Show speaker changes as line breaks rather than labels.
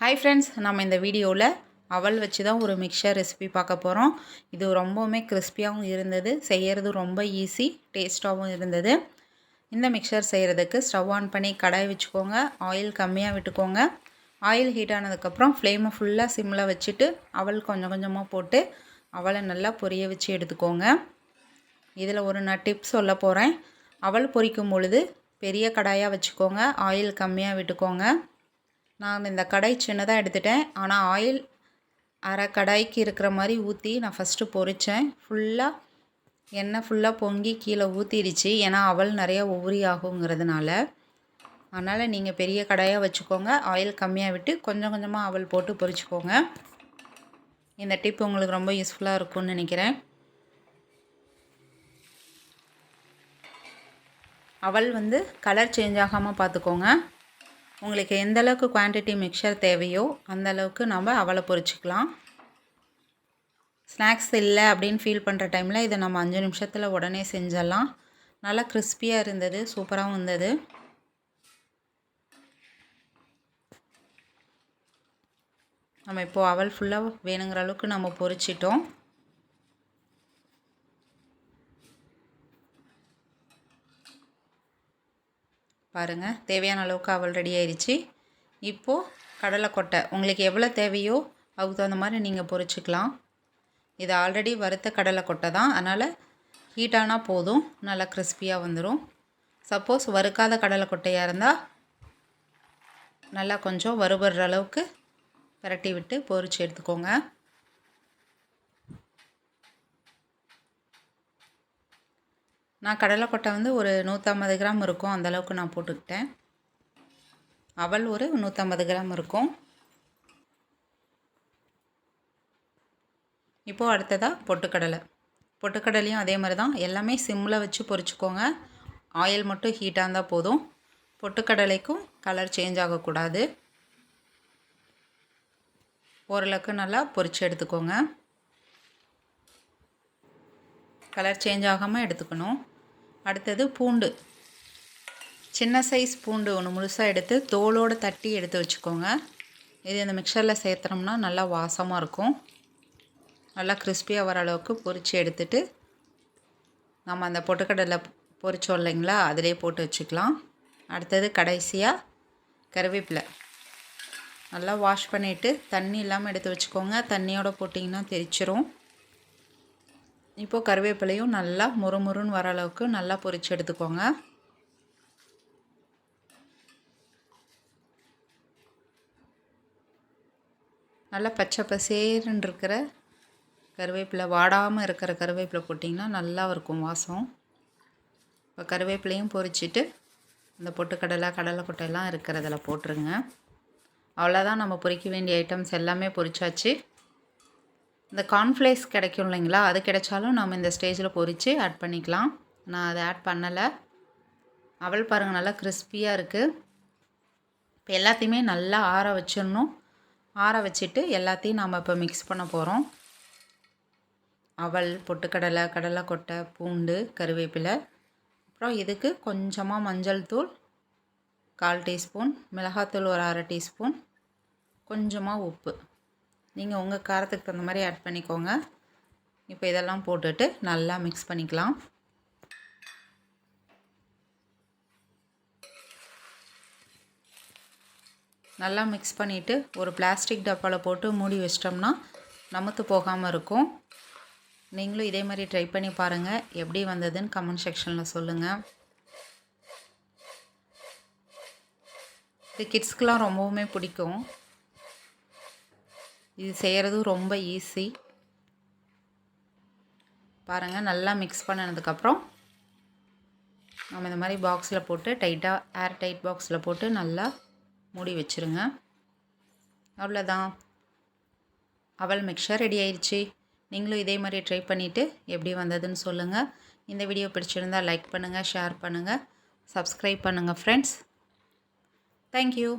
Hi friends நம்ம இந்த வீடியோவில் அவல் வச்சு தான் ஒரு மிக்சர் ரெசிபி பார்க்க போகிறோம் இது ரொம்பவுமே கிறிஸ்பியாகவும் இருந்தது செய்கிறது ரொம்ப ஈஸி டேஸ்ட்டாகவும் இருந்தது. இந்த மிக்சர் செய்கிறதுக்கு ஸ்டவ் ஆன் பண்ணி கடாய் வச்சுக்கோங்க ஆயில் கம்மியாக விட்டுக்கோங்க. ஆயில் ஹீட் ஆனதுக்கப்புறம் ஃப்ளேமை ஃபுல்லாக சிம்மில் வச்சுட்டு அவல் கொஞ்சம் கொஞ்சமாக போட்டு அவலை நல்லா பொரிய வச்சு எடுத்துக்கோங்க. இதில் ஒரு நான் டிப்ஸ் சொல்ல போகிறேன் அவல் பொரிக்கும் பொழுது பெரிய கடாயாக வச்சுக்கோங்க ஆயில் கம்மியாக விட்டுக்கோங்க. நான் இந்த கடாய் சின்னதாக எடுத்துட்டேன். ஆனால் ஆயில் அரை கடாய்க்கு இருக்கிற மாதிரி ஊற்றி நான் ஃபஸ்ட்டு பொரித்தேன் ஃபுல்லாக எண்ணெய் ஃபுல்லாக பொங்கி கீழே ஊற்றிடுச்சு ஏன்னா அவல் நிறையா உதிரி ஆகுங்கிறதுனால. அதனால் நீங்கள் பெரிய கடாயாக வச்சுக்கோங்க. ஆயில் கம்மியாக விட்டு கொஞ்சம் கொஞ்சமாக அவல் போட்டு பொறிச்சிக்கோங்க இந்த டிப் உங்களுக்கு ரொம்ப யூஸ்ஃபுல்லாக இருக்கும்னு நினைக்கிறேன். அவல் வந்து கலர் சேஞ்ச் ஆகாமல் பார்த்துக்கோங்க. உங்களுக்கு எந்த அளவுக்கு குவான்டிட்டி மிக்சர் தேவையோ அந்த அளவுக்கு நம்ம அவளை பொரிச்சிக்கலாம். ஸ்நாக்ஸ் இல்லை அப்படின்னு ஃபீல் பண்ணுற டைமில் இதை நம்ம அஞ்சு நிமிஷத்தில் உடனே செஞ்சிடலாம். நல்லா கிறிஸ்பியாக இருந்தது சூப்பராகவும் இருந்தது. நம்ம இப்போது அவல் ஃபுல்லாக வேணுங்கிற அளவுக்கு நம்ம பொரிச்சிட்டோம். பாருங்கள் தேவையான அளவுக்கு அவள் ரெடி ஆயிடுச்சு இப்போது கடலைக்கொட்டை உங்களுக்கு எவ்வளோ தேவையோ அதுக்கு தகுந்த மாதிரி நீங்கள் பொரிச்சிக்கலாம் இது ஆல்ரெடி வறுத்த கடலைக்கொட்டை தான். அதனால் ஹீட்டானால் போதும் நல்லா கிறிஸ்பியாக வந்துடும் சப்போஸ் வறுக்காத கடலைக்கொட்டையாக இருந்தால் நல்லா கொஞ்சம் வறுபடுற அளவுக்கு பரட்டி விட்டு பொரிச்சு எடுத்துக்கோங்க. நான் கடலைக்கொட்டை வந்து ஒரு நூற்றம்பது கிராம் இருக்கும் அந்தளவுக்கு நான் போட்டுக்கிட்டேன். அவல் ஒரு நூற்றம்பது கிராம் இருக்கும். இப்போது அடுத்ததாக பொட்டுக்கடலை. பொட்டுக்கடலையும் அதே மாதிரி தான். எல்லாமே சிம்மில் வச்சு பொரிச்சுக்கோங்க. ஆயில் மட்டும் ஹீட்டாக இருந்தால் போதும். பொட்டுக்கடலைக்கும் கலர் சேஞ்ச் ஆகக்கூடாது. ஓரளவுக்கு நல்லா பொரித்து எடுத்துக்கோங்க. கலர் சேஞ்ச் ஆகாமல் எடுத்துக்கணும். அடுத்தது பூண்டு. சின்ன சைஸ் பூண்டு ஒன்று முழுசாக எடுத்து தோலோடு தட்டி எடுத்து வச்சுக்கோங்க. இது இந்த மிக்சரில் சேர்த்துனோம்னா நல்லா வாசமாக இருக்கும். நல்லா கிறிஸ்பியாக வர அளவுக்கு பொரித்து எடுத்துட்டு நம்ம அந்த பொட்டுக்கடலை பொரிச்சோம் இல்லைங்களா அதிலே போட்டு வச்சுக்கலாம். அடுத்தது கடைசியாக கருவேப்பிலை. நல்லா வாஷ் பண்ணிவிட்டு தண்ணி இல்லாமல் எடுத்து வச்சுக்கோங்க. தண்ணியோடு போட்டிங்கன்னா தெரிச்சிரும். இப்போது கருவேப்பிலையும் நல்லா முறுமுறுன்னு வர அளவுக்கு நல்லா பொரித்து எடுத்துக்கோங்க. நல்லா பச்சை பசேருன்னு இருக்கிற கருவேப்பிலை வாடாமல் இருக்கிற கருவேப்பிலை போட்டிங்கன்னா நல்லா இருக்கும் வாசம். இப்போ கருவேப்பிலையும் பொரிச்சிட்டு இந்த பொட்டுக்கடலை கடலை கொட்டையெல்லாம் இருக்கிறதில் போட்டுருங்க. அவ்வளோதான் நம்ம பொரிக்க வேண்டிய ஐட்டம்ஸ் எல்லாமே பொரிச்சாச்சு. இந்த கார்ன்ஃப்ளேக்ஸ் கிடைக்கும் இல்லைங்களா? அது கிடைச்சாலும் நம்ம இந்த ஸ்டேஜில் பொரித்து ஆட் பண்ணிக்கலாம். நான் அதை ஆட் பண்ணலை. அவள் பாருங்கள் நல்லா கிறிஸ்பியாக இருக்குது இப்போ எல்லாத்தையுமே நல்லா ஆற வச்சிடணும். ஆற வச்சுட்டு எல்லாத்தையும் நாம் இப்போ மிக்ஸ் பண்ண போகிறோம் அவல் பொட்டுக்கடலை கடலை கொட்டை பூண்டு கருவேப்பிலை. அப்புறம் இதுக்கு கொஞ்சமாக மஞ்சள் தூள் கால் டீஸ்பூன் மிளகாத்தூள் ஒரு அரை டீஸ்பூன் கொஞ்சமாக உப்பு. நீங்கள் உங்கள் காரத்துக்கு தகுந்த மாதிரி ஆட் பண்ணிக்கோங்க. இப்போ இதெல்லாம் போட்டுட்டு நல்லா மிக்ஸ் பண்ணிக்கலாம். நல்லா மிக்ஸ் பண்ணிவிட்டு ஒரு பிளாஸ்டிக் டப்பாவில் போட்டு மூடி வச்சிட்டோம்னா நமத்து போகாமல் இருக்கும். நீங்களும் இதே மாதிரி ட்ரை பண்ணி பாருங்கள் எப்படி வந்ததுன்னு கமெண்ட் செக்ஷனில் சொல்லுங்கள் இது கிட்ஸ்க்கெலாம் ரொம்பவுமே பிடிக்கும். இது செய்கிறதும் ரொம்ப ஈஸி பாருங்கள் நல்லா மிக்ஸ் பண்ணினதுக்கப்புறம் நம்ம இந்த மாதிரி பாக்ஸில் போட்டு டைட்டாக ஏர் டைட் பாக்ஸில் போட்டு நல்லா மூடி வச்சுருங்க. அவ்வளோதான் அவல் மிக்சர் ரெடி ஆயிடுச்சு நீங்களும் இதே மாதிரி ட்ரை பண்ணிவிட்டு எப்படி வந்ததுன்னு சொல்லுங்கள் இந்த வீடியோ பிடிச்சிருந்தால் லைக் பண்ணுங்கள் ஷேர் பண்ணுங்கள் சப்ஸ்கிரைப் பண்ணுங்கள் ஃப்ரெண்ட்ஸ் தேங்க்யூ